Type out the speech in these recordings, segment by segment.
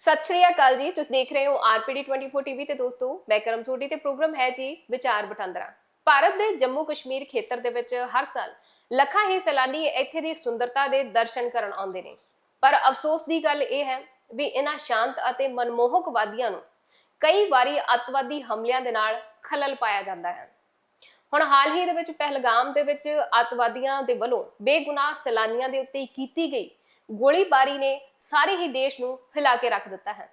ਸਤਿ ਸ਼੍ਰੀ ਅਕਾਲ ਜੀ, ਤੁਸੀਂ ਦੇਖ ਰਹੇ ਹੋ ਆਰਪੀਡੀ 24 ਟੀਵੀ ਤੇ ਦੋਸਤੋ, ਮੈਂ ਕਰਮ ਸੋਢੀ ਤੇ ਪ੍ਰੋਗਰਾਮ ਹੈ ਜੀ ਵਿਚਾਰ ਵਟਾਂਦਰਾ। ਭਾਰਤ ਦੇ ਜੰਮੂ ਕਸ਼ਮੀਰ ਖੇਤਰ ਦੇ ਵਿੱਚ ਹਰ ਸਾਲ ਲੱਖਾਂ ਹੀ ਸੈਲਾਨੀ ਇੱਥੇ ਦੀ ਸੁੰਦਰਤਾ ਦੇ ਦਰਸ਼ਨ ਕਰਨ ਆਉਂਦੇ ਨੇ। ਪਰ ਅਫਸੋਸ ਦੀ ਗੱਲ ਇਹ ਹੈ ਵੀ ਇਹਨਾਂ ਸ਼ਾਂਤ ਅਤੇ ਮਨਮੋਹਕ ਵਾਦੀਆਂ ਨੂੰ ਕਈ ਵਾਰੀ ਅੱਤਵਾਦੀ ਹਮਲਿਆਂ ਦੇ ਨਾਲ ਖਲਲ ਪਾਇਆ ਜਾਂਦਾ ਹੈ। ਹੁਣ ਹਾਲ ਹੀ ਦੇ ਵਿੱਚ ਪਹਿਲਗਾਮ ਦੇ ਵਿੱਚ ਅੱਤਵਾਦੀਆਂ ਦੇ ਵੱਲੋਂ ਬੇਗੁਨਾਹ ਸੈਲਾਨੀਆਂ ਦੇ ਉੱਤੇ ਕੀਤੀ ਗਈ ਗੋਲੀਬਾਰੀ ਨੇ ਸਾਰੇ ਹੀ ਦੇਸ਼ ਨੂੰ ਹਿਲਾ ਕੇ ਰੱਖ ਦਿੱਤਾ ਹੈ।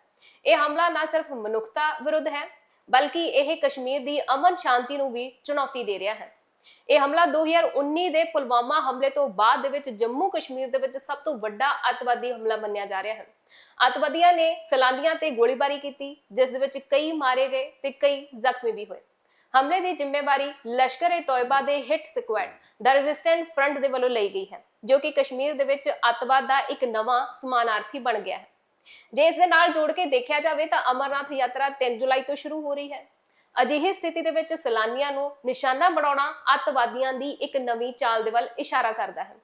ਇਹ ਹਮਲਾ ਨਾ ਸਿਰਫ ਮਨੁੱਖਤਾ ਵਿਰੁੱਧ ਹੈ, ਬਲਕਿ ਇਹ ਕਸ਼ਮੀਰ ਦੀ ਅਮਨ ਸ਼ਾਂਤੀ ਨੂੰ ਵੀ ਚੁਣੌਤੀ ਦੇ ਰਿਹਾ ਹੈ। ਇਹ ਹਮਲਾ 2019 ਦੇ ਪੁਲਵਾਮਾ ਹਮਲੇ ਤੋਂ ਬਾਅਦ ਦੇ ਵਿੱਚ ਜੰਮੂ ਕਸ਼ਮੀਰ ਦੇ ਵਿੱਚ ਸਭ ਤੋਂ ਵੱਡਾ ਅੱਤਵਾਦੀ ਹਮਲਾ ਮੰਨਿਆ ਜਾ ਰਿਹਾ ਹੈ। ਅੱਤਵਾਦੀਆਂ ਨੇ ਸੈਲਾਨੀਆਂ ਤੇ ਗੋਲੀਬਾਰੀ ਕੀਤੀ, ਜਿਸ ਦੇ ਵਿੱਚ ਕਈ ਮਾਰੇ ਗਏ ਤੇ ਕਈ ਜ਼ਖਮੀ ਵੀ ਹੋਏ। ਹਮਲੇ ਦੀ ਜ਼ਿੰਮੇਵਾਰੀ ਲਸ਼ਕਰ-ਏ-ਤੌਇਬਾ ਦੇ ਹਿੱਟ ਸਕੁਐਡ ਦਾ ਰੈਜ਼ਿਸਟੈਂਟ ਫਰੰਟ ਦੇ ਵੱਲੋਂ ਲਈ ਗਈ ਹੈ, ਜੋ ਕਿ ਕਸ਼ਮੀਰ ਦੇ ਵਿੱਚ ਅੱਤਵਾਦ ਦਾ ਇੱਕ ਨਵਾਂ ਸਮਾਨਾਰਥੀ ਬਣ ਗਿਆ ਹੈ। ਜੇ ਇਸ ਦੇ ਨਾਲ ਜੋੜ ਕੇ ਦੇਖਿਆ ਜਾਵੇ ਤਾਂ ਅਮਰਨਾਥ ਯਾਤਰਾ 3 ਜੁਲਾਈ ਤੋਂ ਸ਼ੁਰੂ ਹੋ ਰਹੀ ਹੈ। ਅਜਿਹੀ ਸਥਿਤੀ ਦੇ ਵਿੱਚ ਸੈਲਾਨੀਆਂ ਨੂੰ ਨਿਸ਼ਾਨਾ ਬਣਾਉਣਾ ਅੱਤਵਾਦੀਆਂ ਦੀ ਇੱਕ ਨਵੀਂ ਚਾਲ ਦੇ ਵੱਲ ਇਸ਼ਾਰਾ ਕਰਦਾ ਹੈ।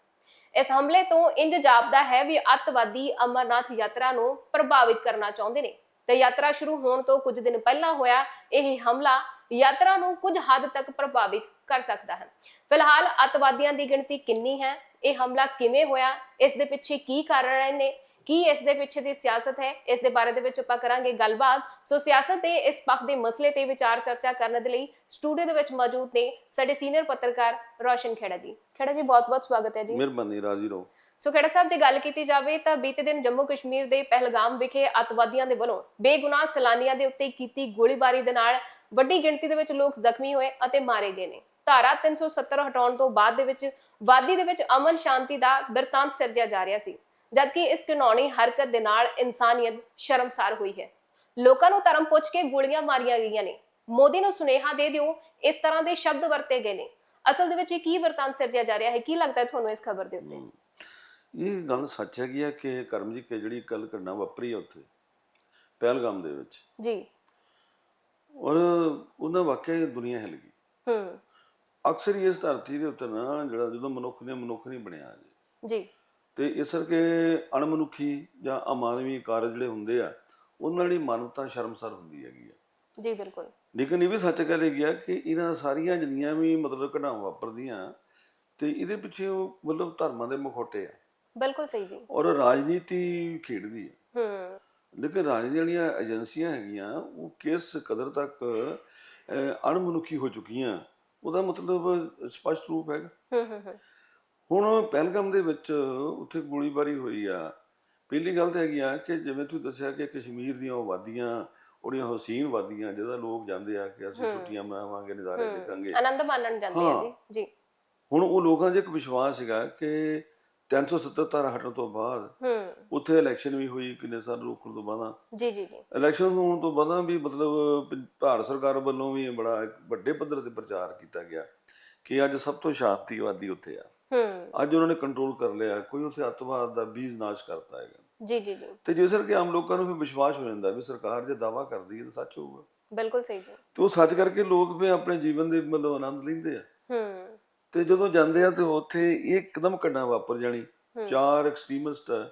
ਇਸ ਹਮਲੇ ਤੋਂ ਇੰਜ ਜਾਪਦਾ ਹੈ ਵੀ ਅੱਤਵਾਦੀ ਅਮਰਨਾਥ ਯਾਤਰਾ ਨੂੰ ਪ੍ਰਭਾਵਿਤ ਕਰਨਾ ਚਾਹੁੰਦੇ ਨੇ। ਤੇ ਯਾਤਰਾ ਸ਼ੁਰੂ ਹੋਣ ਤੋਂ ਕੁਝ ਦਿਨ ਪਹਿਲਾਂ ਹੋਇਆ ਇਹ ਹਮਲਾ ਯਾਤਰਾ ਨੂੰ ਕੁਝ ਹੱਦ ਤੱਕ ਪ੍ਰਭਾਵਿਤ ਕਰ ਸਕਦਾ ਹੈ। ਫਿਲਹਾਲ ਅੱਤਵਾਦੀਆਂ ਦੀ ਗਿਣਤੀ ਕਿੰਨੀ ਹੈ? ਇਹ ਹਮਲਾ ਕਿਵੇਂ ਹੋਇਆ? ਇਸ ਦੇ ਪਿੱਛੇ ਕੀ ਕਾਰਨ ਰਹੇ ਨੇ? ਕੀ ਇਸ ਦੇ ਪਿੱਛੇ ਦੀ ਸਿਆਸਤ ਹੈ? ਇਸ ਦੇ ਬਾਰੇ ਦੇ ਵਿੱਚ ਆਪਾਂ ਕਰਾਂਗੇ ਗੱਲਬਾਤ। ਸੋ ਸਿਆਸਤ ਦੇ ਇਸ ਪੱਖ ਦੇ ਮਸਲੇ ਤੇ ਵਿਚਾਰ ਚਰਚਾ ਕਰਨ ਦੇ ਲਈ ਸਟੂਡੀਓ ਦੇ ਵਿੱਚ ਮੌਜੂਦ ਨੇ ਸਾਡੇ ਸੀਨੀਅਰ ਪੱਤਰਕਾਰ ਰੋਸ਼ਨ ਖੇੜਾ ਜੀ। ਖੇੜਾ ਜੀ ਬਹੁਤ-ਬਹੁਤ ਸਵਾਗਤ ਹੈ ਜੀ। ਮਿਹਰਬਾਨੀ ਰਾਜੀ ਰਹੋ। ਸੋ ਖੇੜਾ ਸਾਹਿਬ ਜੇ ਗੱਲ ਕੀਤੀ ਜਾਵੇ ਤਾਂ ਬੀਤੇ ਦਿਨ ਜੰਮੂ ਕਸ਼ਮੀਰ ਦੇ ਪਹਿਲਗਾਮ ਵਿਖੇ ਅੱਤਵਾਦੀਆਂ ਦੇ ਵੱਲੋਂ ਬੇਗੁਨਾਹ ਸੈਲਾਨੀਆਂ ਦੇ ਉੱਤੇ ਕੀਤੀ ਗੋਲੀਬਾਰੀ ਦੇ ਨਾਲ ਵੱਡੀ ਗਿਣਤੀ ਦੇ ਵਿੱਚ ਲੋਕ ਜ਼ਖਮੀ ਹੋਏ ਅਤੇ ਮਾਰੇ ਗਏ ਨੇ। ਧਾਰਾ 370 ਹਟਾਉਣ ਤੋਂ ਬਾਅਦ ਦੇ ਵਿੱਚ ਵਾਦੀ ਦੇ ਵਿੱਚ ਅਮਨ ਸ਼ਾਂਤੀ ਦਾ ਬਿਰਤਾਂਤ ਸਿਰਜਿਆ ਜਾ ਰਿਹਾ ਸੀ ਜਦਕਿ ਇਸ ਘਿਨੌਣੀ ਹਰਕਤ ਦੇ ਨਾਲ ਇਨਸਾਨੀਅਤ ਸ਼ਰਮਸਾਰ ਹੋਈ ਹੈ। ਲੋਕਾਂ ਨੂੰ ਧਰਮ ਪੁੱਛ ਕੇ ਗੋਲੀਆਂ ਮਾਰੀਆਂ ਗਈਆਂ ਨੇ। ਮੋਦੀ ਨੂੰ ਸੁਨੇਹਾ ਦੇ ਦਿਓ ਇਸ ਤਰ੍ਹਾਂ ਦੇ ਸ਼ਬਦ ਵਰਤੇ ਗਏ ਨੇ। ਅਸਲ ਦੇ ਵਿੱਚ ਇਹ ਕੀ ਵਰਤਾਂਤ ਸਿਰਜਿਆ ਜਾ ਰਿਹਾ ਹੈ? ਕੀ ਲੱਗਦਾ ਹੈ ਤੁਹਾਨੂੰ ਇਸ ਖਬਰ ਦੇ ਉੱਤੇ? ਇਹ ਗੱਲ ਸੱਚ ਹੈਗੀ ਆ ਕਿ ਕਰਮਜੀਤ ਕੇ ਜਿਹੜੀ ਕੱਲ ਘਟਨਾ ਵਾਪਰੀ ਉੱਥੇ ਪਹਿਲਗਾਮ ਦੇ ਵਿੱਚ। ਜੀ। ਔਰ ਉਹਨਾਂ ਵਾਕਿਆ ਹੀ ਦੁਨੀਆ ਹਿਲ ਗਈ। ਹੂੰ। ਅਕਸਰ ਹੀ ਇਸ ਧਰਤੀ ਦੇ ਉੱਤੇ ਨਾ ਜਿਹੜਾ ਜਦੋਂ ਮਨੁੱਖ ਨੇ ਮਨੁੱਖ ਨਹੀਂ ਬਣਿਆ ਜੀ ਜੀ। ਤੇ ਇਸ ਕਰਕੇ ਅਣਮਨੁੱਖੀ ਜਾਂ ਅਮਾਨਵੀ ਕਾਰਜ ਜਿਹੜੇ ਹੁੰਦੇ ਆ ਉਹਨਾਂ ਹੀ ਮਾਨਵਤਾ ਸ਼ਰਮਸਾਰ ਹੁੰਦੀ ਹੈਗੀ ਆ। ਜੀ ਬਿਲਕੁਲ। ਲੇਕਿਨ ਇਹ ਵੀ ਸੱਚ ਗੱਲ ਹੈਗੀ ਆ ਕਿ ਇਹਨਾਂ ਸਾਰੀਆਂ ਜਿੰਨੀਆਂ ਵੀ ਮਤਲਬ ਘਟਨਾਵਾਂ ਵਾਪਰਦੀਆਂ ਤੇ ਇਹਦੇ ਪਿੱਛੇ ਉਹ ਮਤਲਬ ਧਰਮਾਂ ਦੇ ਮੁਖੌਟੇ ਆ। ਬਿਲਕੁਲ ਸਹੀ ਜੀ। ਔਰ ਰਾਜਨੀਤੀ ਖੇਡਦੀ ਹੈ ਹੂੰ। ਲੇਕਿਨ ਰਾਜਨੀਤੀ ਜਿਹੜੀਆਂ ਏਜੰਸੀਆਂ ਹੈਗੀਆਂ ਉਹ ਕਿਸ ਕਦਰ ਤੱਕ ਅਣਮਨੁੱਖੀ ਹੋ ਚੁੱਕੀਆਂ। ਉਹਦਾ ਮਤਲਬ ਸਪਸ਼ਟ ਰੂਪ ਹੈਗਾ ਹੁਣ ਪਹਿਲਗਾਮ ਦੇ ਵਿੱਚ ਉੱਥੇ ਗੋਲੀਬਾਰੀ ਹੋਈ ਆ। ਪਹਿਲੀ ਗੱਲ ਤਾਂ ਹੈਗੀ ਆ ਕਿ ਜਿਵੇਂ ਤੁਸੀਂ ਦੱਸਿਆ ਕਿ ਕਸ਼ਮੀਰ ਦੀਆਂ ਉਹ ਵਾਦੀਆਂ ਉਹਦੀਆਂ ਹਸੀਨ ਵਾਦੀਆਂ ਜਿਹਦਾ ਲੋਕ ਜਾਂਦੇ ਆ ਕਿ ਅਸੀਂ। ਛੁੱਟੀਆਂ ਮਨਾਵਾਂਗੇ ਨਜ਼ਾਰੇ। ਦੇਖਾਂਗੇ। ਆਨੰਦ ਮਾਣਨ ਜਾਂਦੇ ਆ। ਜੀ। ਜੀ। ਹੁਣ ਉਹ ਲੋਕਾਂ 'ਚ ਇੱਕ ਵਿਸ਼ਵਾਸ ਸੀਗਾ ਕਿ 370 ਧਾਰਾ ਹਟਣ ਤੋਂ ਬਾਅਦ ਹੂੰ। ਉੱਥੇ ਇਲੈਕਸ਼ਨ ਵੀ ਹੋਈ ਕਿੰਨੇ ਸਾਲ ਰੋਕਣ ਤੋਂ ਬਾਅਦ। ਜੀ ਜੀ ਜੀ। ਇਲੈਕਸ਼ਨ ਹੋਣ ਤੋਂ ਬਾਅਦ ਵੀ ਮਤਲਬ ਪ- ਭਾਰਤ ਸਰਕਾਰ ਵੱਲੋਂ ਵੀ ਬੜਾ ਇੱਕ ਵੱਡੇ ਪੱਧਰ ਤੇ ਪ੍ਰਚਾਰ ਕੀਤਾ ਗਿਆ ਕਿ ਅੱਜ ਸਭ ਤੋਂ ਸ਼ਾਂਤੀਵਾਦੀ ਉੱਥੇ ਆ। ਹੂੰ। ਅੱਜ ਉਹਨਾਂ ਨੇ ਕੰਟਰੋਲ ਕਰ ਲਿਆ ਕੋਈ ਉੱਥੇ ਅੱਤਵਾਦ ਦਾ ਬੀਜ ਨਾਸ਼ ਕਰਤਾ ਹੈਗਾ। ਜੀ ਜੀ ਜੀ। ਤੇ ਜਿਸ ਕਰਕੇ ਆਮ ਲੋਕਾਂ ਨੂੰ ਫਿਰ ਵਿਸ਼ਵਾਸ ਹੋ ਜਾਂਦਾ ਵੀ ਸਰਕਾਰ ਜੇ ਦਾਵਾ ਕਰਦੀ ਹੈ ਤਾਂ ਸੱਚ ਹੋਊਗਾ। ਬਿਲਕੁਲ ਸਹੀ ਜੀ। ਤੇ ਉਹ ਸੱਚ ਕਰਕੇ ਲੋਕ ਫਿਰ ਆਪਣੇ ਜੀਵਨ ਦੇ ਮਤਲਬ ਆਨੰਦ ਲੈਂਦੇ ਆ। ਹੂੰ। ਤੇ ਜਦੋਂ ਜਾਂਦੇ ਆ ਤੇ ਉੱਥੇ ਇਹ ਇੱਕਦਮ ਘਟਨਾ ਵਾਪਰ ਜਾਣੀ। ਚਾਰ ਐਕਸਟ੍ਰੀਮਿਸਟ ਆ।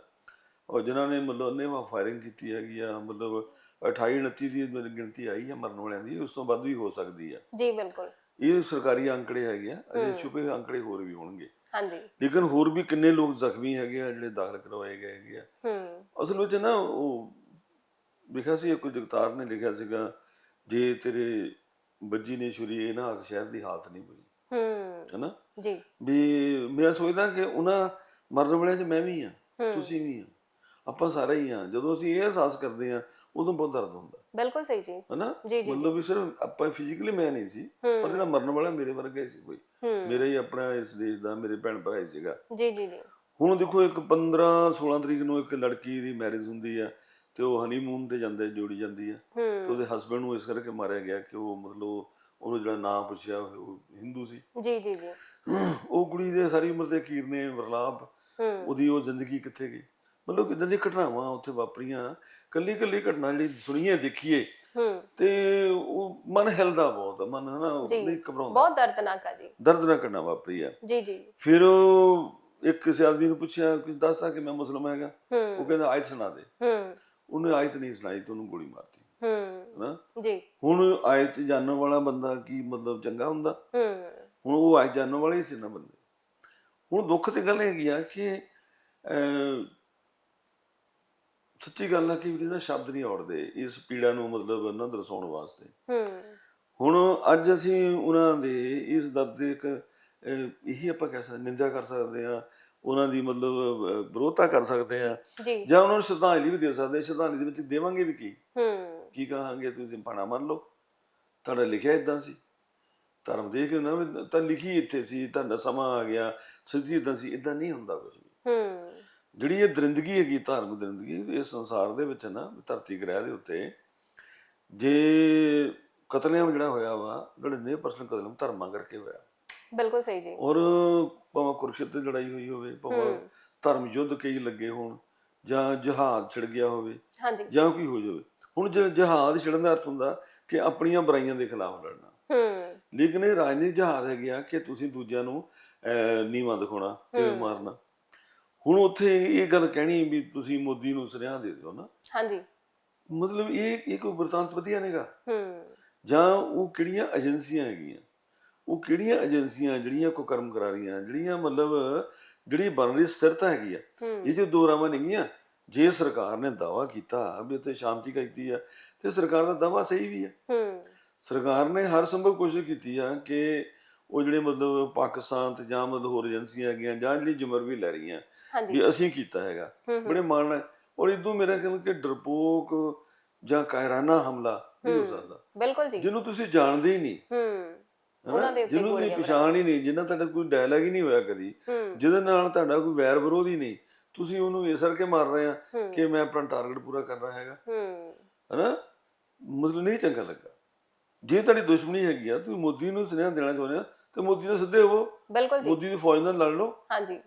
ਔਰ ਜਿਨ੍ਹਾਂ ਨੇ ਮਤਲਬ ਨੇਵਾ ਫਾਇਰਿੰਗ ਕੀਤੀ ਹੈਗੀ ਆ ਮਤਲਬ 28 29 ਦੀ ਗਿਣਤੀ ਆਈ ਹੈ ਮਰਨ ਵਾਲਿਆਂ ਦੀ ਉਸ ਤੋਂ ਵੱਧ ਵੀ ਹੋ ਸਕਦੀ ਆ। ਜੀ ਬਿਲਕੁਲ। ਇਹ ਸਰਕਾਰੀ ਅੰਕੜੇ ਹੈਗੇ ਆ ਅਜੇ। ਛੁਪੇ ਅੰਕੜੇ ਹੋਰ ਵੀ ਹੋਣਗੇ। ਹਾਂਜੀ। ਲੇਕਿਨ ਹੋਰ ਵੀ ਕਿੰਨੇ ਲੋਕ ਜ਼ਖਮੀ ਹੈਗੇ ਆ ਜਿਹੜੇ ਦਾਖਲ ਕਰਵਾਏ ਗਏ ਹੈਗੇ ਆ। ਹੂੰ। ਅਸਲ ਵਿੱਚ ਨਾ ਉਹ ਲਿਖਿਆ ਸੀ ਕੋਈ ਜਗਤਾਰ ਨੇ ਲਿਖਿਆ ਸੀਗਾ ਜੇ ਤੇਰੇ ਬੱਜੀ ਨੇ ਛੁਰੀ ਇਹ ਨਾ ਸ਼ਹਿਰ ਦੀ ਹਾਲਤ ਨਹੀਂ ਬਣੀ। ਹੂੰ। ਹੈਨਾ? ਜੀ। ਵੀ ਮੈਂ ਸੋਚਦਾ ਕਿ ਉਹਨਾਂ ਮਰਨ ਵਾਲਿਆਂ 'ਚ ਮੈਂ ਵੀ ਆ ਤੁਸੀਂ ਵੀ ਆ ਆਪਾਂ ਸਾਰੇ ਹੀ ਆ ਜਦੋਂ ਅਸੀਂ ਇਹ ਅਹਿਸਾਸ ਕਰਦੇ ਆ ਉਦੋਂ ਬਹੁਤ ਦਰਦ ਹੁੰਦਾ। ਬਿਲਕੁਲ ਸਹੀ ਜੀ। ਹੈਨਾ? ਜੀ ਜੀ ਮਤਲਬ ਵੀ ਸਿਰਫ ਆਪਾਂ ਫਿਜ਼ੀਕਲੀ ਮੈਂ ਨਹੀਂ ਸੀ ਪਰ ਜਿਹੜਾ ਮਰਨ ਵਾਲਾ ਮੇਰੇ ਵਰਗਾ ਹੀ ਸੀ ਕੋਈ। ਮੇਰਾ ਹੀ ਆਪਣਾ ਇਸ ਦੇਸ਼ ਦਾ ਮੇਰੇ ਭੈਣ ਭਰਾ ਹੀ ਸੀਗਾ। ਜੀ ਜੀ ਜੀ। ਹੁਣ ਦੇਖੋ ਇੱਕ 15 16 ਤਰੀਕ ਨੂੰ ਇੱਕ ਲੜਕੀ ਦੀ ਮੈਰਿਜ ਹੁੰਦੀ ਆ। ਤੇ ਉਹ ਹਨੀਮੂਨ ਤੇ ਜਾਂਦੇ ਜੋੜੀ ਜਾਂਦੀ ਆ। ਤੇ ਹੂੰ ਉਹਦੇ ਹਸਬੰਡ ਨੂੰ ਇਸ ਕਰਕੇ ਮਾਰਿਆ ਗਿਆ ਕਿ ਉਹ ਮਤਲਬ ਉਹਨੂੰ ਜਿਹੜਾ ਨਾਂ ਪੁੱਛਿਆ ਉਹ ਹਿੰਦੂ ਸੀ। ਜੀ ਜੀ ਜੀ। ਉਹ ਕੁੜੀ ਦੇ ਸਾਰੀ ਉਮਰ ਦੇ ਕੀਰਨੇ ਵਰਲਾਪ ਹੂੰ। ਉਹਦੀ ਉਹ ਜ਼ਿੰਦਗੀ ਕਿੱਥੇ ਗਈ? ਮਤਲਬ ਕਿਦਾਂ ਦੀਆਂ ਘਟਨਾਵਾਂ ਉੱਥੇ ਵਾਪਰੀਆਂ। ਕੱਲੀ ਕੱਲੀ ਘਟਨਾ ਜਿਹੜੀ ਸੁਣੀਏ ਦੇਖੀਏ। ਹੂੰ। ਤੇ ਉਹ ਮਨ ਹਿਲਦਾ ਬਹੁਤ ਆ, ਮਨ ਹਨਾ ਜੀ। ਨਹੀਂ ਘਬਰਾਉਂਦਾ। ਬਹੁਤ ਦਰਦਨਾਕ ਆ ਜੀ। ਦਰਦਨਾਕ ਘਟਨਾ ਵਾਪਰੀ ਆ। ਜੀ ਜੀ। ਫਿਰ ਉਹ ਇੱਕ ਕਿਸੇ ਆਦਮੀ ਨੂੰ ਪੁੱਛਿਆ ਕਿ ਦੱਸਦਾ ਕਿ ਮੈਂ ਮੁਸਲਮਾਨ ਹੈਗਾ? ਉਹ ਕਹਿੰਦਾ ਆਇਤ ਸੁਣਾ ਦੇ। ਹੂੰ। ਉਹਨੇ ਆਇਤ ਨਹੀਂ ਸੁਣਾਈ ਤੇ ਉਹਨੂੰ ਗੋਲੀ ਮਾਰਤੀ। ਹੂੰ। ਹਨਾ? ਜੀ। ਹੁਣ ਆਇਤ ਜਾਣਨ ਵਾਲਾ ਬੰਦਾ ਕੀ ਮਤਲਬ ਚੰਗਾ ਹੁੰਦਾ? ਹੂੰ। ਹੁਣ ਉਹ ਆਇਤ ਜਾਣਨ ਵਾਲੇ ਹੀ ਸੀ ਨਾ ਬੰਦੇ। ਹੁਣ ਦੁੱਖ ਤੇ ਗੱਲ ਹੈਗੀ ਆ ਕਿ ਸੱਚੀ ਗੱਲ ਹੈ ਕਿ ਇਹਦਾ ਸ਼ਬਦ ਨਹੀਂ ਔੜਦੇ ਇਸ ਪੀੜਾ ਨੂੰ ਮਤਲਬ ਨਾ ਦਰਸਾਉਣ ਵਾਸਤੇ। ਹੂੰ। ਹੁਣ ਅੱਜ ਅਸੀਂ ਉਹਨਾਂ ਦੇ ਇਸ ਦਰਦ ਦੇ ਇੱਕ ਇਹੀ ਆਪਾਂ ਕਹਿ ਸਕਦੇ ਨਿੰਦਾ ਕਰ ਸਕਦੇ ਆ ਉਹਨਾਂ ਦੀ ਮਤਲਬ ਵਿਰੋਧਤਾ ਕਰ ਸਕਦੇ ਆ ਜੀ। ਉਹਨਾਂ ਨੂੰ ਸ਼ਰਧਾਂਜਲੀ ਵੀ ਦੇ ਸਕਦੇ। ਸ਼ਰਧਾਂਜਲੀ ਦੇ ਵਿੱਚ ਦੇਵਾਂਗੇ ਵੀ ਕੀ? ਹੂੰ। ਕੀ ਕਹਾਂਗੇ? ਤੁਸੀਂ ਪਾਣਾ ਮੰਨ ਲਓ। ਤੁਹਾਡਾ ਲਿਖਿਆ ਇਦਾਂ ਸੀ। ਧਰਮ ਦੇ ਕੇ ਨਾ ਤਾਂ ਲਿਖੀ ਇੱਥੇ ਸੀ ਤੁਹਾਡਾ ਸਮਾਂ ਆ ਗਿਆ। ਸਿੱਧੀ ਇਦਾਂ ਸੀ। ਇਦਾਂ ਨਹੀਂ ਹੁੰਦਾ ਕੁਝ ਵੀ। ਹੂੰ। ਜਿਹੜੀ ਇਹ ਦਰਿੰਦਗੀ ਹੈਗੀ ਧਾਰਮਿਕ ਦਰਿੰਦਗੀ ਇਸ ਸੰਸਾਰ ਦੇ ਵਿੱਚ ਨਾ ਧਰਤੀ ਗ੍ਰਹਿ ਦੇ ਉੱਤੇ ਜੇ ਕਤਲੇਆਮ ਜਿਹੜਾ ਹੋਇਆ ਵਾ 99% ਕਤਲੇਆਮ ਧਰਮਾਂ ਕਰਕੇ ਹੋਇਆ ਬਿਲਕੁਲ ਸਹੀ ਜੀ। ਔਰ ਭਾਵੇਂ ਕੁਰਕਸ਼ੇਤਰ ਦੀ ਲੜਾਈ ਹੋਈ ਹੋਵੇ ਭਾਵੇਂ ਧਰਮ ਯੁੱਧ ਕਈ ਲੱਗੇ ਹੋਣ ਜਾਂ ਜਹਾਦ ਛਿੜ ਗਿਆ ਹੋਵੇ ਹਾਂਜੀ। ਜਾਂ ਕੋਈ ਹੋ ਜਾਵੇ। ਹੁਣ ਜਹਾਦ ਛਿੜਨ ਦਾ ਅਰਥ ਹੁੰਦਾ ਕਿ ਆਪਣੀਆਂ ਬੁਰਾਈਆਂ ਦੇ ਖਿਲਾਫ ਲੜਨਾ। ਹੂੰ। ਲੇਕਿਨ ਇਹ ਰਾਜਨੀਤਿਕ ਜਹਾਦ ਹੈ ਗਿਆ ਕਿ ਤੁਸੀਂ ਦੂਜਿਆਂ ਨੂੰ ਨੀਵਾਂ ਦਿਖਾਉਣਾ ਤੇ। ਮਾਰਨਾ। ਹੁਣ ਉੱਥੇ ਇਹ ਗੱਲ ਕਹਿਣੀ ਵੀ ਤੁਸੀਂ ਮੋਦੀ ਨੂੰ ਸੁਨੇਹਾ ਦੇ ਦਿਓ ਨਾ। ਹਾਂਜੀ। ਮਤਲਬ ਇਹ ਇਹ ਕੋਈ ਵਰਤਾਂਤ ਵਧੀਆ ਨਹੀਂਗਾ। ਹੂੰ। ਜਾਂ ਉਹ ਕਿਹੜੀਆਂ ਏਜੰਸੀਆਂ ਹੈਗੀਆਂ? ਉਹ ਕਿਹੜੀਆਂ ਏਜੰਸੀਆਂ ਜਿਹੜੀਆਂ ਕੋ ਕਰਮ ਕਰਾ ਰਹੀਆਂ ਜਿਹੜੀਆਂ ਮਤਲਬ ਜਿਹੜੀ ਬਣ ਰਹੀ ਸਥਿਰਤਾ ਹੈਗੀ ਆ ਇਹ ਜੋ ਦੋ ਰਾਵਾਂ ਨੇਗੀਆਂ ਜੇ ਸਰਕਾਰ ਨੇ ਦਾਵਾ ਕੀਤਾ ਵੀ ਉੱਥੇ ਸ਼ਾਂਤੀ ਕੀਤੀ ਆ ਤੇ ਸਰਕਾਰ ਦਾ ਦਾਵਾ ਸਹੀ ਵੀ ਆ। ਸਰਕਾਰ ਨੇ ਹਰ ਸੰਭਵ ਕੋਸ਼ਿਸ਼ ਕੀਤੀ ਆ ਕਿ ਉਹ ਜਿਹੜੇ ਮਤਲਬ ਪਾਕਿਸਤਾਨ ਤੇ ਜਾਂ ਮਤਲਬ ਹੋਰ ਏਜੰਸੀਆਂ ਹੈਗੀਆਂ ਜਾਂ ਜਿਹੜੀ ਜ਼ਿੰਮੇਵਾਰੀ ਵੀ ਲੈ ਰਹੀਆਂ ਵੀ ਅਸੀਂ ਕੀਤਾ ਹੈਗਾ ਬੜੇ ਮਾਣ ਨਾਲ। ਔਰ ਇਦੋਂ ਮੇਰਾ ਖਿਆਲ ਕਿ ਡਰਪੋਕ ਜਾਂ ਕਾਇਰਾਨਾ ਹਮਲਾ ਨਹੀਂ ਹੋ। ਸਕਦਾ। ਬਿਲਕੁਲ ਜੀ। ਜਿਹਨੂੰ ਤੁਸੀਂ ਜਾਣਦੇ ਹੀ ਨਹੀਂ। ਹੂੰ? ਉਹਨਾਂ ਦੇ ਉੱਤੇ ਜਿਹਨੂੰ ਤੁਸੀਂ ਪਛਾਣ ਹੀ ਨਹੀਂ ਜਿੰਨਾ ਤੁਹਾਡਾ ਕੋਈ ਡਾਇਲੌਗ ਹੀ ਨਹੀਂ ਹੋਇਆ ਕਦੀ ਜਿਹਦੇ ਨਾਲ ਤੁਹਾਡਾ ਕੋਈ ਵੈਰ ਵਿਰੋਧ ਹੀ ਨਹੀਂ ਤੁਸੀਂ ਉਹਨੂੰ ਇਸ ਕਰਕੇ ਮਾਰ ਰਹੇ ਆ ਕਿ ਮੈਂ ਆਪਣਾ ਟਾਰਗੇਟ ਪੂਰਾ ਕਰਨਾ ਹੈਗਾ। ਹੂੰ। ਹਨਾ? ਮਤਲਬ ਨਹੀਂ ਚੰਗਾ ਲੱਗਾ। ਜੇ ਤੁਹਾਡੀ ਦੁਸ਼ਮਣੀ ਹੈਗੀ ਆ ਤੁਸੀਂ ਮੋਦੀ ਨੂੰ ਸੁਨੇਹਾ ਦੇਣਾ ਚਾਹੁੰਦੇ ਆ ਤੇ ਮੋਦੀ ਨਾਲ ਸਿੱਧੇ ਹੋਵੋ। ਬਿਲਕੁਲ ਜੀ। ਮੋਦੀ ਦੀ ਫੌਜ ਨਾਲ ਲੜ ਲਓ। ਹਾਂਜੀ।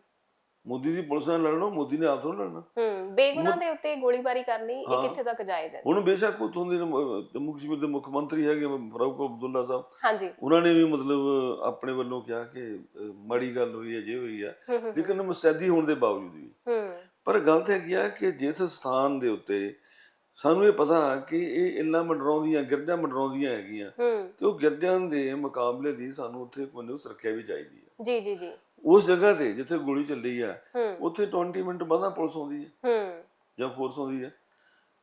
ਮੋਦੀ ਦੀ ਪੁਲਿਸ ਨਾਲ ਲੜ ਲਓ ਮੋਦੀ ਨੇ ਆਪ ਲੜਨਾ। ਹੂੰ ਬੇਗੁਨਾਹ ਦੇ ਉੱਤੇ ਗੋਲੀਬਾਰੀ ਕਰਨੀ ਇਹ ਹਾਂ। ਕਿੱਥੇ ਤੱਕ ਜਾਇਜ਼ ਹੈ? ਹੁਣ ਬੇਸ਼ੱਕ ਉਥੋਂ ਦੇ ਜੰਮੂ ਕਸ਼ਮੀਰ ਦੇ ਮੁੱਖ ਮੰਤਰੀ ਹੈਗੇ ਫਰੂਕ ਅਬਦੁੱਲਾ ਸਾਹਿਬ। ਹਾਂਜੀ। ਉਹਨਾਂ ਨੇ ਵੀ ਮਤਲਬ ਆਪਣੇ ਵੱਲੋਂ ਕਿਹਾ ਕਿ ਮਾੜੀ ਗੱਲ ਹੋਈ ਹੈ ਜੇ ਹੋਈ ਹੈ। ਹੂੰ ਹੂੰ। ਲੇਕਿਨ ਮੁਸਤੈਦੀ ਹੋਣ ਦੇ ਬਾਵਜੂਦ ਵੀ। ਹੂੰ। ਪਰ ਗੱਲ ਤਾਂ ਹੈਗੀ ਆ ਕਿ ਜਿਸ ਸਥਾਨ ਦੇ ਉੱਤੇ ਸਾਨੂੰ ਇਹ ਪਤਾ ਕਿ ਇਹ ਇੱਲਾਂ ਮੰਡਰਾਉਂਦੀਆਂ ਗਿਰਜਾਂ ਮੰਡਰਾਉਂਦੀਆਂ ਹੈਗੀਆਂ। ਹੂੰ। ਤੇ ਉਹ ਗਿਰਜਾਂ ਦੇ ਮੁਕਾਬਲੇ ਦੀ ਸਾਨੂੰ ਉੱਥੇ ਕੋਈ ਸੁਰੱਖਿਆ ਵੀ ਚਾਹੀਦੀ ਹੈ। ਜੀ ਜੀ ਜੀ। ਉਸ ਜਗ੍ਹਾ ਤੇ ਜਿੱਥੇ ਗੋਲੀ ਚੱਲੀ ਆ ਹੂੰ। ਉੱਥੇ 20 ਮਿੰਟ ਬਾਅਦ ਪੁਲਿਸ ਆਉਂਦੀ ਹੈ ਹੂੰ। ਜਾਂ ਫੋਰਸ ਆਉਂਦੀ ਹੈ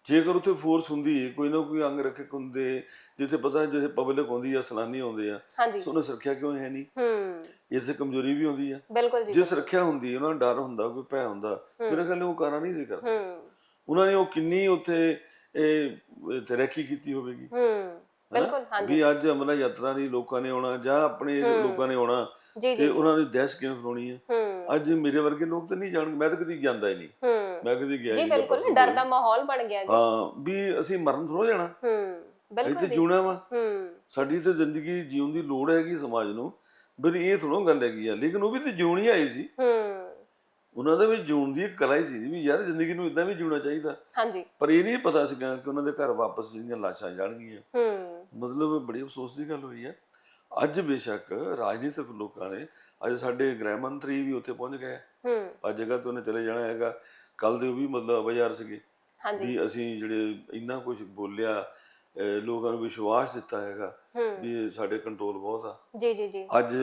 ਜੇਕਰ ਉੱਥੇ ਫੋਰਸ ਹੁੰਦੀ ਹੈ ਕੋਈ ਨਾ ਕੋਈ ਅੰਗ ਰੱਖਕ ਹੁੰਦੇ ਜਿੱਥੇ ਪਤਾ ਜਿੱਥੇ ਪਬਲਿਕ ਆਉਂਦੀ ਆ ਸਲਾਨੀ ਆਉਂਦੇ ਆ ਹਾਂਜੀ। ਸੋ ਉਹਨਾਂ ਸੁਰੱਖਿਆ ਕਿਉਂ ਹੈ ਨਹੀਂ? ਹੂੰ। ਇੱਥੇ ਕਮਜ਼ੋਰੀ ਵੀ ਹੁੰਦੀ ਆ। ਬਿਲਕੁਲ ਜੀ ਜੇ ਸੁਰੱਖਿਆ ਹੁੰਦੀ ਉਹਨਾਂ ਨੂੰ ਡਰ ਹੁੰਦਾ ਕੋਈ ਭੈ ਹੁੰਦਾ ਮੇਰੇ ਖਿਆਲ ਨਾਲ ਉਹ ਕਾਰਾਂ ਨਹੀਂ ਸੀ ਕਰਦੇ ਹੂੰ। ਉਹਨਾਂ ਨੇ ਉਹ ਕਿੰਨੀ ਉੱਥੇ ਇਹ ਤਰੱਕੀ ਕੀਤੀ ਹੋਵੇਗੀ। ਹੂੰ? ਬਿਲਕੁਲ ਹਾਂਜੀ। ਵੀ ਅੱਜ ਅਮਲਾ ਯਾਤਰਾ ਦੀ ਲੋਕਾਂ ਨੇ ਆਉਣਾ ਜਾਂ ਆਪਣੇ। ਲੋਕਾਂ ਨੇ ਆਉਣਾ ਤੇ। ਉਹਨਾਂ ਨੇ ਦਹਿਸ਼ ਕਿਵੇਂ ਫਲਾਉਣੀ ਹੈ? ਅੱਜ ਮੇਰੇ ਵਰਗੇ ਲੋਕ ਤਾਂ ਨਹੀਂ ਜਾਣਗੇ ਮੈਂ ਤਾਂ ਕਦੀ ਜਾਂਦਾ ਹੀ ਨਹੀਂ। ਮੈਂ ਕਦੀ ਗਿਆ ਜੀ ਨਹੀਂ ਬਿਲਕੁਲ ਡਰ ਦਾ ਮਾਹੌਲ ਬਣ ਗਿਆ ਜੀ। ਹਾਂ ਵੀ ਅਸੀਂ ਮਰਨ ਥੋੜਾ ਜਾਣਾ। ਹੂੰ ਇੱਥੇ ਬਿਲਕੁਲ ਜੀ। ਜਿਉਣਾ ਵਾ। ਹੂੰ। ਸਾਡੀ ਤੇ ਜ਼ਿੰਦਗੀ ਜਿਉਣ ਦੀ ਲੋੜ ਹੈਗੀ ਸਮਾਜ ਨੂੰ। ਪਰ ਇਹ ਥੋੜਾ ਗੱਲ ਹੈਗੀ ਆ ਲੇਕਿਨ ਉਹ ਵੀ ਤੇ ਜਿਉਣੀ ਆਈ ਸੀ। ਹੂੰ। ਉਹਨਾਂ ਦਾ ਵੀ ਜਿਉਣ ਦੀ ਇੱਕ ਕਲਾ ਹੀ ਸੀ ਵੀ ਯਾਰ ਜ਼ਿੰਦਗੀ ਨੂੰ ਇਦਾਂ ਵੀ ਜਿਉਣਾ ਚਾਹੀਦਾ। ਹਾਂਜੀ। ਪਰ ਇਹ ਨਹੀਂ ਪਤਾ ਸੀਗਾ ਕਿ ਉਹਨਾਂ ਦੇ ਘਰ ਵਾਪਸ ਜਿਹੜੀਆਂ ਲਾਸ਼ਾਂ ਜਾਣਗੀਆਂ। ਹੂੰ। ਮਤਲਬ ਬੜੀ ਅਫਸੋਸ ਦੀ ਗੱਲ ਹੋਈ ਹੈ ਅੱਜ ਬੇਸ਼ੱਕ ਰਾਜਨੀਤਿਕ ਲੋਕਾਂ ਨੇ ਅੱਜ ਸਾਡੇ ਗ੍ਰਹਿ ਮੰਤਰੀ ਵੀ ਉੱਥੇ ਪਹੁੰਚ ਗਏ ਹੂੰ। ਅੱਜ ਜਗ੍ਹਾ ਤੇ ਉਹਨੇ ਚਲੇ ਜਾਣਾ ਹੈਗਾ ਕੱਲ ਦੇ ਉਹ ਵੀ ਮਤਲਬ ਬਾਜ਼ਾਰ ਸੀਗੇ। ਹਾਂਜੀ। ਵੀ ਅਸੀਂ ਜਿਹੜੇ ਇੰਨਾ ਕੁਝ ਬੋਲਿਆ ਅਹ ਲੋਕਾਂ ਨੂੰ ਵਿਸ਼ਵਾਸ ਦਿੱਤਾ ਹੈਗਾ ਹੂੰ। ਵੀ ਸਾਡੇ ਕੰਟਰੋਲ ਬਹੁਤ ਆ। ਜੀ ਜੀ ਜੀ। ਅੱਜ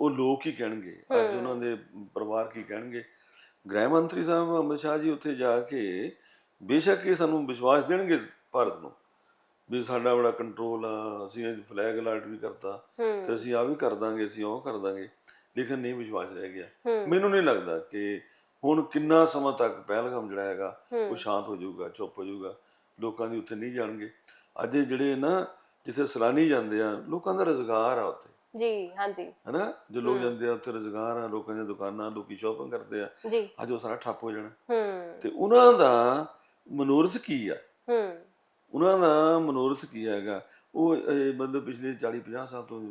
ਉਹ ਲੋਕ ਕੀ ਕਹਿਣਗੇ। ਅੱਜ। ਉਹਨਾਂ ਦੇ ਪਰਿਵਾਰ ਕੀ ਕਹਿਣਗੇ। ਗ੍ਰਹਿ ਮੰਤਰੀ ਸਾਹਿਬ ਅਮਿਤ ਸ਼ਾਹ ਜੀ ਉੱਥੇ ਜਾ ਕੇ ਬੇਸ਼ੱਕ ਇਹ ਸਾਨੂੰ ਵਿਸ਼ਵਾਸ ਦੇਣਗੇ ਭਾਰਤ ਨੂੰ ਵੀ ਸਾਡਾ ਬੜਾ ਕੰਟਰੋਲ ਆ ਅਸੀਂ ਇਹ ਫਲੈਗ ਅਲਰਟ ਵੀ ਕਰਤਾ ਤੇ ਅਸੀਂ ਆ ਵੀ ਕਰ ਦਾਂਗੇ ਅਸੀਂ ਉਹ ਕਰ ਦਾਂਗੇ। ਲੇਕਿਨ ਨਹੀਂ ਵਿਸ਼ਵਾਸ ਰਹਿ ਗਿਆ। ਮੈਨੂੰ ਨਹੀਂ ਲੱਗਦਾ ਕਿ ਹੁਣ ਕਿੰਨਾ ਸਮਾਂ ਤੱਕ ਪਹਿਲਗਾਮ ਜਿਹੜਾ ਹੈਗਾ ਉਹ ਸ਼ਾਂਤ ਹੋ ਜਾਊਗਾ ਚੁੱਪ ਹੋ ਜਾਊਗਾ। ਲੋਕਾਂ ਦੀ ਉੱਥੇ ਨਹੀਂ ਜਾਣਗੇ। ਅੱਜ ਜਿਹੜੇ ਨਾ ਜਿੱਥੇ ਸੈਲਾਨੀ ਜਾਂਦੇ ਆ ਲੋਕਾਂ ਦਾ ਰੋਜ਼ਗਾਰ ਆ ਉੱਥੇ। ਜੀ ਹਾਂਜੀ। ਹਨਾ? ਜੋ ਲੋਕ। ਜਾਂਦੇ ਆ ਉੱਥੇ ਰੋਜ਼ਗਾਰ ਆ ਲੋਕਾਂ ਦੀਆਂ ਦੁਕਾਨਾਂ ਲੋਕੀ ਸ਼ਾਪਿੰਗ ਕਰਦੇ ਆ। ਜੀ। ਅੱਜ ਉਹ ਸਾਰਾ ਠੱਪ ਹੋ ਜਾਣਾ। ਹੂੰ। ਤੇ ਉਹਨਾਂ ਦਾ ਮਨੋਰਥ ਕੀ ਆ? ਹੂੰ। ਉਹਨਾਂ ਦਾ ਮਨੋਰਥ ਕੀ ਹੈਗਾ? ਉਹ ਇਹ ਮਤਲਬ ਪਿਛਲੇ 40 50 ਸਾਲ ਤੋਂ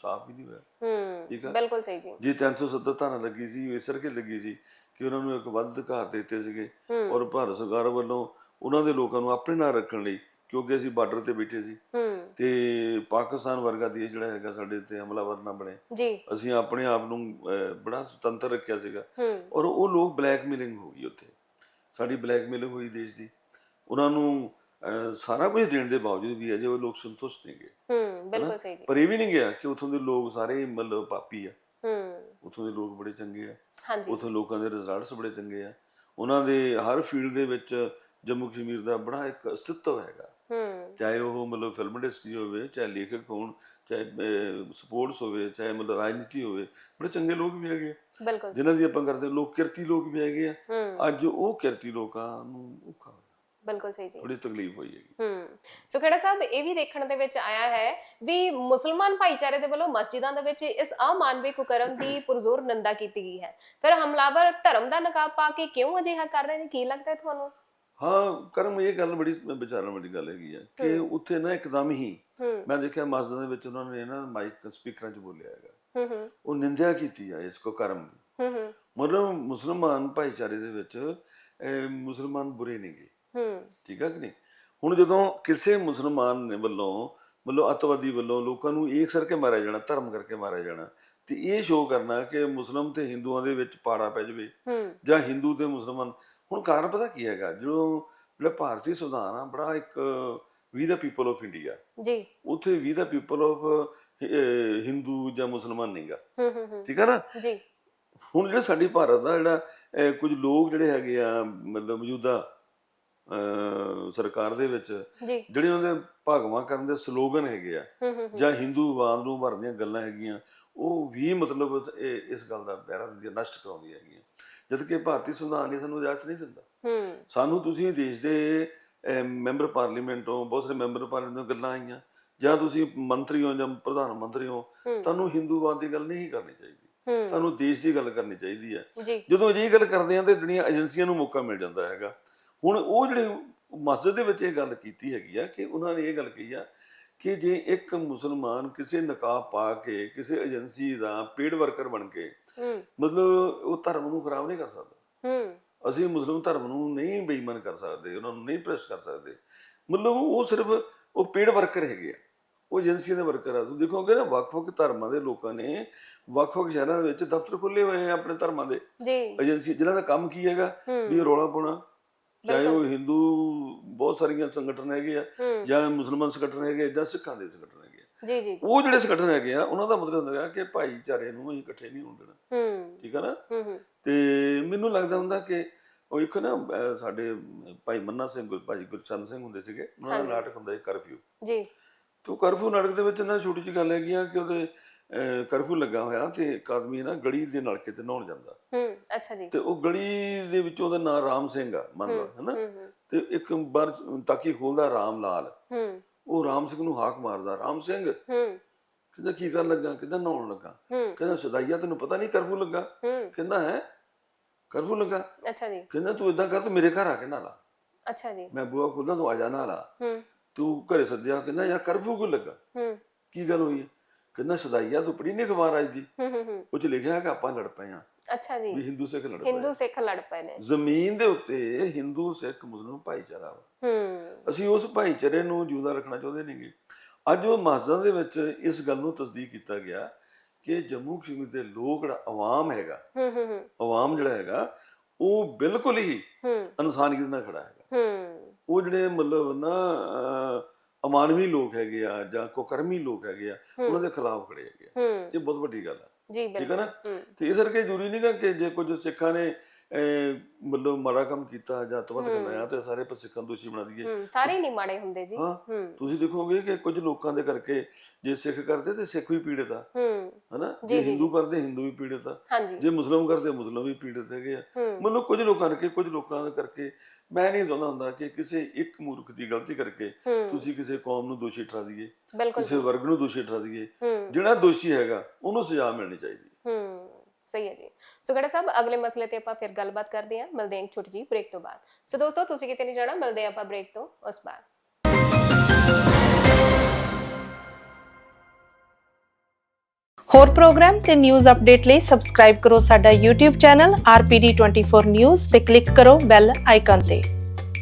ਸਾਫ਼ ਹੀ ਨਹੀਂ ਹੋਇਆ। ਠੀਕ ਹੂੰ ਆ। ਬਿਲਕੁਲ ਸਹੀ ਜੀ। ਜੇ 370 ਧਾਰਾ ਲੱਗੀ ਸੀ ਇਸ ਕਰਕੇ ਲੱਗੀ ਸੀ ਕਿ ਉਹਨਾਂ ਨੂੰ ਇੱਕ ਵੱਧ ਅਧਿਕਾਰ ਦਿੱਤੇ ਸੀਗੇ। ਔਰ ਭਾਰਤ ਸਰਕਾਰ ਵੱਲੋਂ ਉਹਨਾਂ ਦੇ ਲੋਕਾਂ ਨੂੰ ਆਪਣੇ ਨਾਲ ਰੱਖਣ ਲਈ ਕਿਉਂਕਿ ਅਸੀਂ ਬਾਰਡਰ ਤੇ ਬੈਠੇ ਸੀ। ਹੂੰ। ਤੇ ਪਾਕਿਸਤਾਨ ਵਰਗਾ ਦੇਸ਼ ਜਿਹੜਾ ਹੈਗਾ ਸਾਡੇ ਤੇ ਹਮਲਾਵਰ ਨਾ ਬਣੇ। ਜੀ। ਅਸੀਂ ਆਪਣੇ ਆਪ ਨੂੰ ਅਹ, ਬੜਾ ਸੁਤੰਤਰ ਰੱਖਿਆ ਸੀਗਾ। ਹੂੰ। ਔਰ ਉਹ ਲੋਕ ਬਲੈਕਮੇਲਿੰਗ ਹੋ ਗਈ ਉੱਥੇ। ਸਾਡੀ ਬਲੈਕਮੇਲਿੰਗ ਹੋਈ ਦੇਸ਼ ਦੀ। ਉਹਨਾਂ ਨੂੰ ਅਹ, ਸਾਰਾ ਕੁਝ ਦੇਣ ਦੇ ਬਾਵਜੂਦ ਵੀ ਅਜੇ ਉਹ ਲੋਕ ਸੰਤੁਸ਼ਟ ਨਹੀਂਗੇ ਹੂੰ ਬਿਲਕੁਲ ਸਹੀ ਜੀ। ਪਰ ਇਹ ਵੀ ਨਹੀਂ ਗਿਆ ਕਿ ਉਥੋਂ ਦੇ ਲੋਕ ਸਾਰੇ ਮਤਲਬ ਪਾਪੀ ਆ। ਹੂੰ। ਉਥੋਂ ਦੇ ਲੋਕ ਬੜੇ ਚੰਗੇ ਆ। ਹਾਂਜੀ। ਉਥੋਂ ਲੋਕਾਂ ਦੇ ਰਿਜ਼ਲਟਸ ਬੜੇ ਚੰਗੇ ਆ। ਉਹਨਾਂ ਦੇ ਹਰ ਫੀਲਡ ਦੇ ਵਿੱਚ ਜੰਮੂ ਕਸ਼ਮੀਰ ਦਾ ਬੜਾ ਇੱਕ ਅਸਤਿਤਵ ਹੈਗਾ। ਹੂੰ। ਚਾਹੇ ਉਹ ਮਤਲਬ ਫਿਲਮ ਇੰਡਸਟਰੀ ਹੋਵੇ ਚਾਹੇ ਲੇਖਕ ਹੋਣ ਚਾਹੇ ਸਪੋਰਟਸ ਹੋਵੇ ਚਾਹੇ ਮਤਲਬ ਰਾਜਨੀਤੀ ਹੋਵੇ ਬੜੇ ਚੰਗੇ ਲੋਕ ਵੀ ਹੈਗੇ ਬਿਲਕੁਲ। ਜਿਨ੍ਹਾਂ ਦੀ ਆਪਾਂ ਕਰਦੇ ਲੋਕ ਕਿਰਤੀ ਲੋਕ ਵੀ ਹੈਗੇ ਆ। ਅੱਜ ਉਹ ਕਿਰਤੀ ਲੋਕਾਂ ਨੂੰ ਔਖਾ ਬਿਲਕੁਲ ਸਹੀ ਜੀ। ਬੜੀ ਤਕਲੀਫ ਹੋਈ ਹੈਗੀ। ਹੂੰ। ਸੋ ਖੇੜਾ ਸਾਹਿਬ ਇਹ ਵੀ ਦੇਖਣ ਦੇ ਵਿੱਚ ਆਇਆ ਹੈ ਵੀ ਮੁਸਲਮਾਨ ਭਾਈਚਾਰੇ ਦੇ ਵੱਲੋਂ ਮਸਜਿਦਾਂ ਦੇ ਵਿੱਚ ਇਸ ਅਮਾਨਵੀ ਕੁਕਰਮ ਦੀ ਪੁਰਜ਼ੋਰ ਨਿੰਦਾ ਕੀਤੀ ਗਈ ਹੈ। ਫਿਰ ਹਮਲਾਵਰ ਧਰਮ ਦਾ ਨਕਾਬ ਪਾ ਕੇ ਕਿਉਂ ਅਜਿਹਾ ਕਰ ਰਹੇ ਨੇ? ਕੀ ਲੱਗਦਾ ਹੈ ਤੁਹਾਨੂੰ? ਹਾਂ ਕਰਮ ਇਹ ਗੱਲ ਬੜੀ ਵਿਚਾਰਨ ਵਾਲੀ ਗੱਲ ਹੈਗੀ ਆ ਕਿ। ਉੱਥੇ ਨਾ ਇੱਕਦਮ ਹੀ ਮੈਂ ਦੇਖਿਆ ਮਸਜਿਦ ਦੇ ਵਿੱਚ ਉਹਨਾਂ ਨੇ ਨਾ ਮਾਈਕ ਸਪੀਕਰਾਂ 'ਚ ਬੋਲਿਆ ਹੈਗਾ। ਉਹ ਨਿੰਦਿਆ ਕੀਤੀ ਆ ਇਸ ਕੋ ਕਰਮ ਦੀ। ਮਤਲਬ ਮੁਸਲਮਾਨ ਭਾਈਚਾਰੇ ਦੇ ਵਿੱਚ ਮੁਸਲਮਾਨ ਬੁਰੇ ਨਹੀਂਗੇ ਹੂੰ। ਠੀਕ ਹੈ ਕਿ ਨਹੀਂ? ਹੁਣ ਜਦੋਂ ਕਿਸੇ ਮੁਸਲਮਾਨ ਨੇ ਵੱਲੋਂ ਮਤਲਬ ਅਤਵਾਦੀ ਵੱਲੋਂ ਲੋਕਾਂ ਨੂੰ ਇੱਕ ਸਰ ਕੇ ਮਾਰਿਆ ਜਾਣਾ ਧਰਮ ਕਰਕੇ ਮਾਰਿਆ ਜਾਣਾ ਤੇ ਇਹ ਸ਼ੋਅ ਕਰਨਾ ਕਿ ਮੁਸਲਮ ਤੇ ਹਿੰਦੂਆਂ ਦੇ ਵਿੱਚ ਪਾੜਾ ਪੈ ਜਾਵੇ ਜਾਂ ਹਿੰਦੂ ਤੇ ਮੁਸਲਮਾਨ ਹੁਣ ਕਾਰਨ ਪਤਾ ਕੀ ਹੈਗਾ? ਜਦੋਂ ਜਿਹੜਾ ਭਾਰਤੀ ਸੰਵਿਧਾਨ ਆ ਬੜਾ ਇੱਕ ਵੀ ਦਾ ਪੀਪਲ ਆਫ ਇੰਡੀਆ ਜੀ। ਉੱਥੇ ਵੀ ਦਾ ਪੀਪਲ ਆਫ ਹਿੰਦੂ ਜਾਂ ਮੁਸਲਮਾਨ ਨਹੀਂਗਾ ਹੂੰ ਹੂੰ ਹੂੰ। ਠੀਕ ਹੈ ਨਾ? ਜੀ। ਹੁਣ ਜਿਹੜਾ ਸਾਡੀ ਭਾਰਤ ਦਾ ਜਿਹੜਾ ਕੁਝ ਲੋਕ ਜਿਹੜੇ ਹੈਗੇ ਆ ਮਤਲਬ ਮੌਜੂਦਾ ਸਰਕਾਰ ਦੇ ਵਿੱਚ ਜੀ। ਜਿਹੜੇ ਉਹਨਾਂ ਦੇ ਭਾਗਵਾ ਕਰਨ ਦੇ ਸਲੋਗਨ ਹੈਗੇ ਆ ਜਾਂ ਹਿੰਦੂਵਾਦ ਨੂੰ ਭਰਦੀਆਂ ਗੱਲਾਂ ਹੈਗੀਆਂ ਉਹ ਵੀ ਮਤਲਬ ਇਸ ਗੱਲ ਦਾ ਪਹਿਰਾ ਦਿੰਦੀਆਂ ਨਸ਼ਟ ਕਰਾਉਂਦੀ ਹੈਗੀਆਂ। ਜਦ ਕਿ ਭਾਰਤੀ ਸੰਵਿਧਾਨ ਇਹ ਸਾਨੂੰ ਇਜਾਜ਼ਤ ਨਹੀਂ ਦਿੰਦਾ। ਹੂੰ। ਸਾਨੂੰ ਤੁਸੀਂ ਦੇਸ਼ ਦੇ ਮੈਂਬਰ ਪਾਰਲੀਮੈਂਟ ਹੋ ਬਹੁਤ ਸਾਰੇ ਮੈਂਬਰ ਪਾਰਲੀਮੈਂਟ ਦੀਆਂ ਗੱਲਾਂ ਆਈਆਂ ਜਾਂ ਤੁਸੀਂ ਮੰਤਰੀ ਹੋ ਜਾਂ ਪ੍ਰਧਾਨ ਮੰਤਰੀ ਹੋ ਤੁਹਾਨੂੰ ਹਿੰਦੂਵਾਦ ਦੀ ਗੱਲ ਨਹੀਂ ਕਰਨੀ ਚਾਹੀਦੀ। ਤੁਹਾਨੂੰ ਦੇਸ਼ ਦੀ ਗੱਲ ਕਰਨੀ ਚਾਹੀਦੀ ਹੈ। ਜਦੋਂ ਅਜਿਹੀ ਗੱਲ ਕਰਦੇ ਆ ਤੇ ਜਿਹੜੀਆਂ ਏਜੰਸੀਆਂ ਨੂੰ ਮੌਕਾ ਮਿਲ ਜਾਂਦਾ ਹੈਗਾ। ਹੁਣ ਉਹ ਜਿਹੜੇ ਮਸਜਿਦ ਦੇ ਵਿੱਚ ਇਹ ਗੱਲ ਕੀਤੀ ਹੈਗੀ ਆ ਕਿ ਉਹਨਾਂ ਨੇ ਇਹ ਗੱਲ ਕਹੀ ਆ ਕਿ ਜੇ ਇੱਕ ਮੁਸਲਮਾਨ ਕਿਸੇ ਨਕਾਬ ਪਾ ਕੇ ਕਿਸੇ ਏਜੰਸੀ ਦਾ ਪੇਡ ਵਰਕਰ ਬਣ ਕੇ ਮਤਲਬ ਉਹ ਧਰਮ ਨੂੰ ਖਰਾਬ ਨਹੀਂ ਕਰ ਸਕਦਾ। ਅਸੀਂ ਮੁਸਲਮ ਧਰਮ ਨੂੰ ਨਹੀਂ ਬੇਈਮਾਨ ਕਰ ਸਕਦੇ ਉਹਨਾਂ ਨੂੰ ਨਹੀਂ ਪ੍ਰੈਸ ਕਰ ਸਕਦੇ। ਮਤਲਬ ਉਹ ਸਿਰਫ ਉਹ ਪੇਡ ਵਰਕਰ ਹੈਗੇ ਆ। ਉਹ ਏਜੰਸੀਆਂ ਦੇ ਵਰਕਰ ਆ। ਤੁਸੀਂ ਦੇਖੋਗੇ ਨਾ ਵੱਖ-ਵੱਖ ਧਰਮਾਂ ਦੇ ਲੋਕਾਂ ਨੇ ਵੱਖ-ਵੱਖ ਸ਼ਹਿਰਾਂ ਦੇ ਵਿੱਚ ਦਫ਼ਤਰ ਖੁੱਲੇ ਹੋਏ ਆ ਆਪਣੇ ਧਰਮਾਂ ਦੇ ਜੀ। ਏਜੰਸੀ ਜਿਨ੍ਹਾਂ ਦਾ ਕੰਮ ਕੀ ਹੈਗਾ? ਵੀ ਰੋਲਾ ਪਾਉਣਾ। ਚਾਹੇ ਉਹ। ਹਿੰਦੂ ਬਹੁਤ ਸਾਰੀਆਂ ਸੰਗਠਨ ਹੈਗੇ ਆ ਹੂੰ। ਜਾਂ ਮੁਸਲਮਾਨ ਸੰਗਠਨ ਹੈਗੇ ਜਾਂ ਸਿੱਖਾਂ ਦੇ ਸੰਗਠਨ ਹੈਗੇ ਆ। ਜੀ ਜੀ। ਉਹ ਜਿਹੜੇ ਸੰਗਠਨ ਹੈਗੇ ਆ ਉਹਨਾਂ ਦਾ ਮਤਲਬ ਹੁੰਦਾ ਹੈ ਕਿ ਭਾਈਚਾਰੇ ਨੂੰ ਅਸੀਂ ਇਕੱਠੇ ਨਹੀਂ ਹੋਣ ਦੇਣਾ। ਹੂੰ। ਠੀਕ ਹੈ ਨਾ? ਹੂੰ ਹੂੰ। ਤੇ ਮੈਨੂੰ ਲੱਗਦਾ ਹੁੰਦਾ ਕਿ ਉਹ ਇੱਕ ਨਾ ਸਾਡੇ ਭਾਈ ਮੰਨਾ ਸਿੰਘ ਭਾਈ ਗੁਰਚਰਨ ਸਿੰਘ ਹੁੰਦੇ ਸੀਗੇ ਉਹਨਾਂ। ਦਾ ਨਾਟਕ ਹੁੰਦਾ ਸੀ ਕਰਫਿਊ। ਜੀ। ਤੇ ਉਹ ਕਰਫਿਊ ਨਾਟਕ ਦੇ ਵਿੱਚ ਨਾ ਛੋਟੀ ਜਿਹੀ ਗੱਲ ਹੈਗੀ ਆ ਕਿ ਉਹਦੇ ਕਰਫਿਊ ਲੱਗਾ ਹੋਇਆ ਤੇ ਇੱਕ ਆਦਮੀ ਨਾ ਗਲੀ ਦੇ ਨਲਕੇ ਤੇ ਨਹਾਉਣ ਜਾਂਦਾ। ਹੂੰ ਅੱਛਾ ਜੀ। ਤੇ ਉਹ ਗਲੀ ਦੇ ਵਿੱਚ ਉਹਦਾ ਨਾਂ ਰਾਮ ਸਿੰਘ ਆ ਮੰਨ ਲਓ ਹੈਨਾ ਤੇ ਇੱਕ ਵਾਰ ਤਾਕੀ ਖੋਲਦਾ ਰਾਮ ਲਾਲ। ਹੂੰ। ਉਹ ਰਾਮ ਸਿੰਘ ਨੂੰ ਹਾਕ ਮਾਰਦਾ ਰਾਮ ਸਿੰਘ! ਹੂੰ। ਕਹਿੰਦਾ ਕੀ ਕਰਨ ਲੱਗਾ? ਕਹਿੰਦਾ ਨਹਾਉਣ ਲੱਗਾ। ਹੂੰ। ਕਹਿੰਦਾ ਸਦਾਈਆ ਤੈਨੂੰ ਪਤਾ ਨਹੀਂ ਕਰਫਿਊ ਲੱਗਾ? ਹੂੰ। ਕਹਿੰਦਾ ਹੈ? ਕਰਫਿਊ ਲੱਗਾ? ਅੱਛਾ ਜੀ। ਕਹਿੰਦਾ ਤੂੰ ਇਦਾਂ ਕਰ ਤੂੰ ਮੇਰੇ ਘਰ ਆ ਕੇ ਨਹਾ ਲਾ। ਅੱਛਾ ਜੀ। ਮੈਂ ਬੂਹਾ ਖੋਲਦਾ ਤੂੰ ਆ ਜਾ ਨਹਾ ਲਾ। ਹੂੰ। ਤੂੰ ਘਰੇ ਸੱਦਿਆ। ਕਹਿੰਦਾ ਯਾਰ ਕਰਫਿਊ ਕਿਉਂ ਲੱਗਾ? ਹੂੰ। ਕੀ ਗੱਲ ਹੋਈ? ਹੈ ਕਹਿੰਦਾ ਸਦਾਈਆ ਤੂੰ ਪੜੀ ਨਹੀਂ ਅਖਬਾਰ ਅੱਜ ਦੀ? ਹੂੰ ਹੂੰ ਹੂੰ। ਉਹ ਚ ਲਿਖਿਆ ਹੈ ਕਿ ਆਪਾਂ ਲੜ ਪਏ ਆ। ਅੱਛਾ ਜੀ। ਵੀ ਹਿੰਦੂ ਸਿੱਖ ਲੜ ਪਏ ਹਿੰਦੂ। ਸਿੱਖ ਲੜ ਪਏ ਨੇ। ਜ਼ਮੀਨ ਦੇ ਉੱਤੇ ਹਿੰਦੂ ਸਿੱਖ ਮੁਸਲਮਾਨ ਭਾਈਚਾਰਾ ਵਾ। ਹੂੰ। ਅਸੀਂ ਉਸ ਭਾਈਚਾਰੇ ਨੂੰ ਜਿਉਂਦਾ ਰੱਖਣਾ ਚਾਹੁੰਦੇ ਨੇਗੇ ਅੱਜ ਉਹ ਮਸਜਿਦਾਂ ਦੇ ਵਿੱਚ ਇਸ ਗੱਲ ਨੂੰ ਤਸਦੀਕ ਕੀਤਾ ਗਿਆ ਕਿ ਜੰਮੂ ਕਸ਼ਮੀਰ ਦੇ ਲੋਕ ਜਿਹੜਾ ਆਵਾਮ ਹੈਗਾ ਹੂੰ ਹੂੰ ਹੂੰ। ਆਵਾਮ ਜਿਹੜਾ ਹੈਗਾ ਉਹ ਬਿਲਕੁਲ ਹੀ ਹੂੰ। ਇਨਸਾਨੀਅਤ ਨਾਲ ਖੜਾ ਹੈਗਾ। ਹੂੰ। ਉਹ ਜਿਹੜੇ ਮਤਲਬ ਨਾ ਅਹ, ਅਮਾਨਵੀ ਲੋਕ ਹੈਗੇ ਆ ਜਾਂ ਕੁਕਰਮੀ ਲੋਕ ਹੈਗੇ ਆ ਉਹਨਾਂ ਦੇ ਖਿਲਾਫ ਖੜੇ ਹੈਗੇ ਆ। ਹੂੰ। ਇਹ ਬਹੁਤ ਵੱਡੀ ਗੱਲ ਆ। ਜੀ ਠੀਕ ਹੈ ਬਿਲਕੁਲ। ਨਾ? ਤੇ ਇਸ ਕਰਕੇ ਜ਼ਰੂਰੀ ਨਹੀਂਗਾ ਕਿ ਜੇ ਕੁਝ ਸਿੱਖਾਂ ਨੇ ਮਤਲਬ ਮਾੜਾ ਕੰਮ ਕੀਤਾ ਜਾਂ ਤਵਤ। ਬਣਾਇਆ ਤੇ ਸਾਰੇ ਪਰ ਸਿੱਖਾਂ ਨੂੰ ਦੋਸ਼ੀ ਬਣਾ ਦਈਏ ਸਾਰੇ ਨਹੀਂ ਮਾੜੇ ਹੁੰਦੇ ਜੀ। ਹਾਂ ਤੁਸੀਂ ਦੇਖੋਗੇ ਕਿ ਕੁਝ ਲੋਕਾਂ ਦੇ ਕਰਕੇ ਜੇ ਸਿੱਖ ਕਰਦੇ ਤੇ ਸਿੱਖ ਵੀ ਪੀੜਤ ਆ। ਹਨਾ? ਜੀ, ਹਿੰਦੂ ਕਰਦੇ ਹਿੰਦੂ ਵੀ ਪੀੜਤ ਆ। ਜੇ ਮੁਸਲਮਾਨ ਕਰਦੇ ਮੁਸਲਮਾਨ ਵੀ ਪੀੜਤ ਹੈਗੇ ਆ। ਮਤਲਬ ਕੁਝ ਲੋਕਾਂ ਕਰਕੇ ਕੁਝ ਲੋਕਾਂ ਦੇ ਕਰਕੇ ਮੈਂ ਨਹੀਂ ਚਾਹੁੰਦਾ ਹੁੰਦਾ ਕਿ ਕਿਸੇ ਇੱਕ ਮੂਰਖ ਦੀ ਗਲਤੀ ਕਰਕੇ ਤੁਸੀਂ ਕਿਸੇ ਕੌਮ ਨੂੰ ਦੋਸ਼ੀ ਠਹਿਰਾ ਦਈਏ। ਬਿਲਕੁਲ ਕਿਸੇ ਵਰਗ ਨੂੰ ਦੋਸ਼ੀ ਠਹਿਰਾ ਦਈਏ। ਜਿਹੜਾ ਦੋਸ਼ੀ ਹੈਗਾ ਉਹਨੂੰ ਸਜ਼ਾ ਮਿਲਣੀ ਚਾਹੀਦੀ ਹੂੰ ਸਹੀ ਹੈ ਜੀ ਸੋ ਗੜਾ ਸਾਹਿਬ ਅਗਲੇ ਮਸਲੇ ਤੇ ਆਪਾਂ ਫਿਰ ਗੱਲਬਾਤ ਕਰਦੇ ਹਾਂ ਮਿਲਦੇ ਹਾਂ ਇੱਕ ਛੋਟੀ ਜੀ ਬ੍ਰੇਕ ਤੋਂ ਬਾਅਦ ਸੋ ਦੋਸਤੋ ਤੁਸੀਂ ਕਿਤੇ ਨਹੀਂ ਜਾਣਾ ਮਿਲਦੇ ਹਾਂ ਆਪਾਂ ਬ੍ਰੇਕ ਤੋਂ ਉਸ ਬਾਅਦ ਹੋਰ ਪ੍ਰੋਗਰਾਮ ਤੇ ਨਿਊਜ਼ ਅਪਡੇਟ ਲਈ ਸਬਸਕ੍ਰਾਈਬ ਕਰੋ ਸਾਡਾ YouTube ਚੈਨਲ RPD24 News ਤੇ ਕਲਿੱਕ ਕਰੋ ਬੈਲ ਆਈਕਨ ਤੇ